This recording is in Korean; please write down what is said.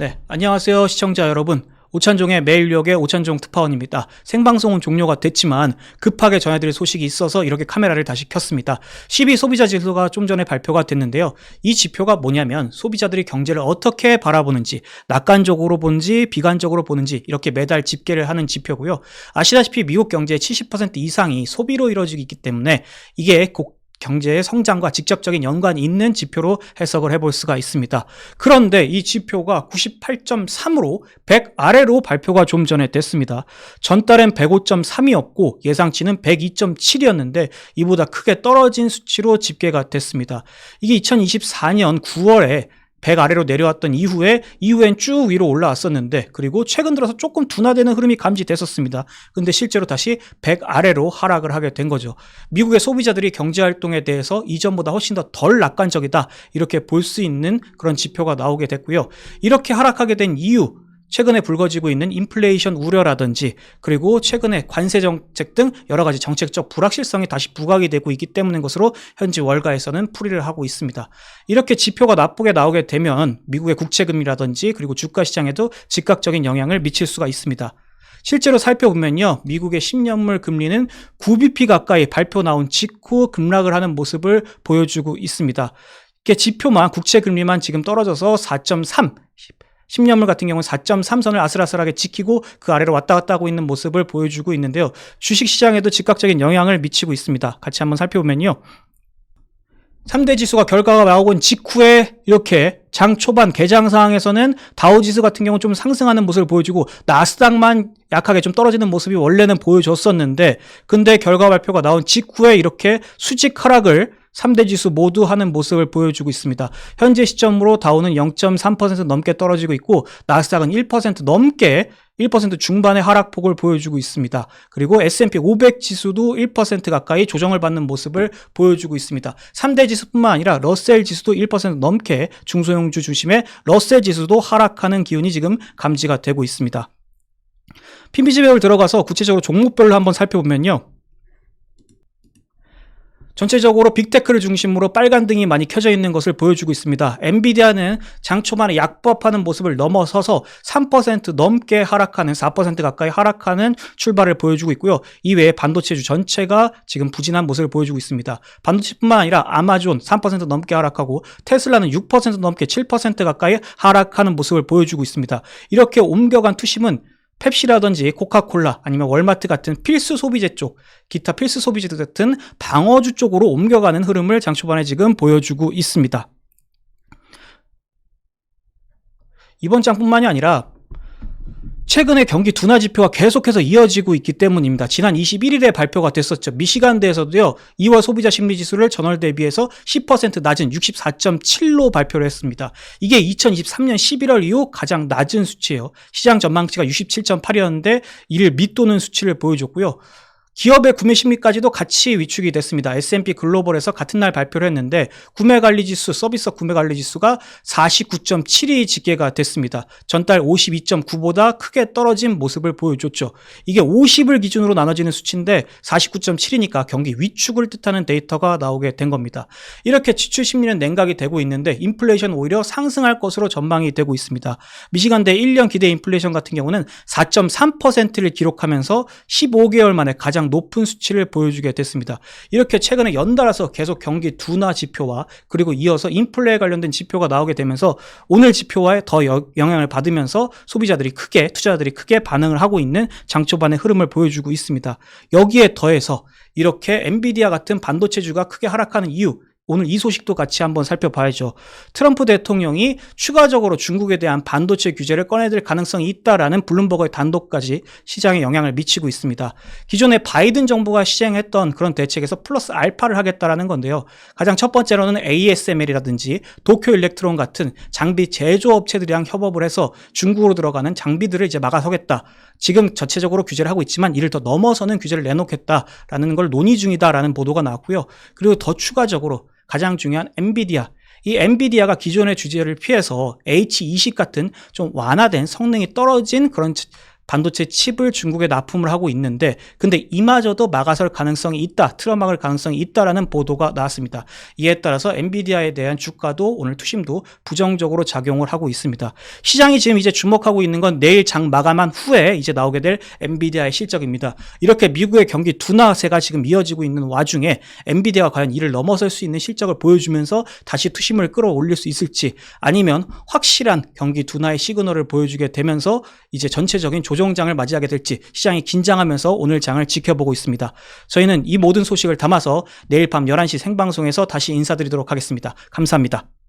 네, 안녕하세요 시청자 여러분. 오찬종의 매일력의 오찬종 특파원입니다. 생방송은 종료가 됐지만 급하게 전해드릴 소식이 있어서 이렇게 카메라를 다시 켰습니다. 12 소비자 지수가 좀 전에 발표가 됐는데요. 이 지표가 뭐냐면 소비자들이 경제를 어떻게 바라보는지 낙관적으로 보는지 비관적으로 보는지 이렇게 매달 집계를 하는 지표고요. 아시다시피 미국 경제의 70% 이상이 소비로 이루어지기 때문에 이게 꼭 경제의 성장과 직접적인 연관이 있는 지표로 해석을 해볼 수가 있습니다. 그런데 이 지표가 98.3으로 100 아래로 발표가 좀 전에 됐습니다. 전달엔 105.3이었고 예상치는 102.7이었는데 이보다 크게 떨어진 수치로 집계가 됐습니다. 이게 2024년 9월에 100 아래로 내려왔던 이후에 이후엔 쭉 위로 올라왔었는데 그리고 최근 들어서 조금 둔화되는 흐름이 감지됐었습니다. 근데 실제로 다시 100 아래로 하락을 하게 된 거죠. 미국의 소비자들이 경제 활동에 대해서 이전보다 훨씬 더 덜 낙관적이다 이렇게 볼 수 있는 그런 지표가 나오게 됐고요. 이렇게 하락하게 된 이유 최근에 불거지고 있는 인플레이션 우려라든지 그리고 최근에 관세 정책 등 여러 가지 정책적 불확실성이 다시 부각이 되고 있기 때문인 것으로 현지 월가에서는 풀이를 하고 있습니다. 이렇게 지표가 나쁘게 나오게 되면 미국의 국채금리라든지 그리고 주가 시장에도 즉각적인 영향을 미칠 수가 있습니다. 실제로 살펴보면요. 미국의 10년물 금리는 9bp 가까이 발표 나온 직후 급락을 하는 모습을 보여주고 있습니다. 이게 지표만 국채 금리만 지금 떨어져서 4.3 10년물 같은 경우는 4.3선을 아슬아슬하게 지키고 그 아래로 왔다 갔다 하고 있는 모습을 보여주고 있는데요. 주식 시장에도 즉각적인 영향을 미치고 있습니다. 같이 한번 살펴보면요. 3대 지수가 결과가 나오고 직후에 이렇게 장 초반 개장 상황에서는 다우지수 같은 경우 좀 상승하는 모습을 보여주고 나스닥만 약하게 좀 떨어지는 모습이 원래는 보여줬었는데 근데 결과 발표가 나온 직후에 이렇게 수직 하락을 3대 지수 모두 하는 모습을 보여주고 있습니다. 현재 시점으로 다우는 0.3% 넘게 떨어지고 있고 나스닥은 1% 넘게 1% 중반의 하락폭을 보여주고 있습니다. 그리고 S&P 500 지수도 1% 가까이 조정을 받는 모습을 보여주고 있습니다. 3대 지수뿐만 아니라 러셀 지수도 1% 넘게 중소형주 중심의 러셀 지수도 하락하는 기운이 지금 감지가 되고 있습니다. PBG 배열 들어가서 구체적으로 종목별로 한번 살펴보면요. 전체적으로 빅테크를 중심으로 빨간 등이 많이 켜져 있는 것을 보여주고 있습니다. 엔비디아는 장 초반에 약법하는 모습을 넘어서서 3% 넘게 하락하는 4% 가까이 하락하는 출발을 보여주고 있고요. 이외에 반도체주 전체가 지금 부진한 모습을 보여주고 있습니다. 반도체뿐만 아니라 아마존 3% 넘게 하락하고 테슬라는 6% 넘게 7% 가까이 하락하는 모습을 보여주고 있습니다. 이렇게 옮겨간 투심은 펩시라든지 코카콜라 아니면 월마트 같은 필수 소비재 쪽, 기타 필수 소비재들 같은 방어주 쪽으로 옮겨가는 흐름을 장 초반에 지금 보여주고 있습니다. 이번 장뿐만이 아니라 최근에 경기 둔화 지표가 계속해서 이어지고 있기 때문입니다. 지난 21일에 발표가 됐었죠. 미시간대에서도요. 2월 소비자 심리 지수를 전월 대비해서 10% 낮은 64.7로 발표를 했습니다. 이게 2023년 11월 이후 가장 낮은 수치예요. 시장 전망치가 67.8이었는데 이를 밑도는 수치를 보여줬고요. 기업의 구매 심리까지도 같이 위축이 됐습니다. S&P 글로벌에서 같은 날 발표를 했는데 구매 관리 지수, 서비스 구매 관리 지수가 49.7이 집계가 됐습니다. 전달 52.9보다 크게 떨어진 모습을 보여줬죠. 이게 50을 기준으로 나눠지는 수치인데 49.7이니까 경기 위축을 뜻하는 데이터가 나오게 된 겁니다. 이렇게 지출 심리는 냉각이 되고 있는데 인플레이션 오히려 상승할 것으로 전망이 되고 있습니다. 미시간대 1년 기대 인플레이션 같은 경우는 4.3%를 기록하면서 15개월 만에 가장 높은 수치를 보여주게 됐습니다. 이렇게 최근에 연달아서 계속 경기 둔화 지표와 그리고 이어서 인플레에 관련된 지표가 나오게 되면서 오늘 지표와의 더 영향을 받으면서 소비자들이 크게 투자자들이 크게 반응을 하고 있는 장초반의 흐름을 보여주고 있습니다. 여기에 더해서 이렇게 엔비디아 같은 반도체주가 크게 하락하는 이유 오늘 이 소식도 같이 한번 살펴봐야죠. 트럼프 대통령이 추가적으로 중국에 대한 반도체 규제를 꺼내들 가능성이 있다라는 블룸버그의 단독까지 시장에 영향을 미치고 있습니다. 기존에 바이든 정부가 시행했던 그런 대책에서 플러스 알파를 하겠다라는 건데요. 가장 첫 번째로는 ASML이라든지 도쿄 일렉트론 같은 장비 제조업체들이랑 협업을 해서 중국으로 들어가는 장비들을 이제 막아서겠다. 지금 전체적으로 규제를 하고 있지만 이를 더 넘어서는 규제를 내놓겠다라는 걸 논의 중이다라는 보도가 나왔고요. 그리고 더 추가적으로 가장 중요한 엔비디아. 이 엔비디아가 기존의 주제를 피해서 H20 같은 좀 완화된 성능이 떨어진 그런 반도체 칩을 중국에 납품을 하고 있는데 근데 이마저도 막아설 가능성이 있다. 틀어막을 가능성이 있다라는 보도가 나왔습니다. 이에 따라서 엔비디아에 대한 주가도 오늘 투심도 부정적으로 작용을 하고 있습니다. 시장이 지금 이제 주목하고 있는 건 내일 장 마감한 후에 이제 나오게 될 엔비디아의 실적입니다. 이렇게 미국의 경기 둔화세가 지금 이어지고 있는 와중에 엔비디아가 과연 이를 넘어설 수 있는 실적을 보여주면서 다시 투심을 끌어올릴 수 있을지 아니면 확실한 경기 둔화의 시그널을 보여주게 되면서 이제 전체적인 조정장을 맞이하게 될지 시장이 긴장하면서 오늘 장을 지켜보고 있습니다. 저희는 이 모든 소식을 담아서 내일 밤 11시 생방송에서 다시 인사드리도록 하겠습니다. 감사합니다.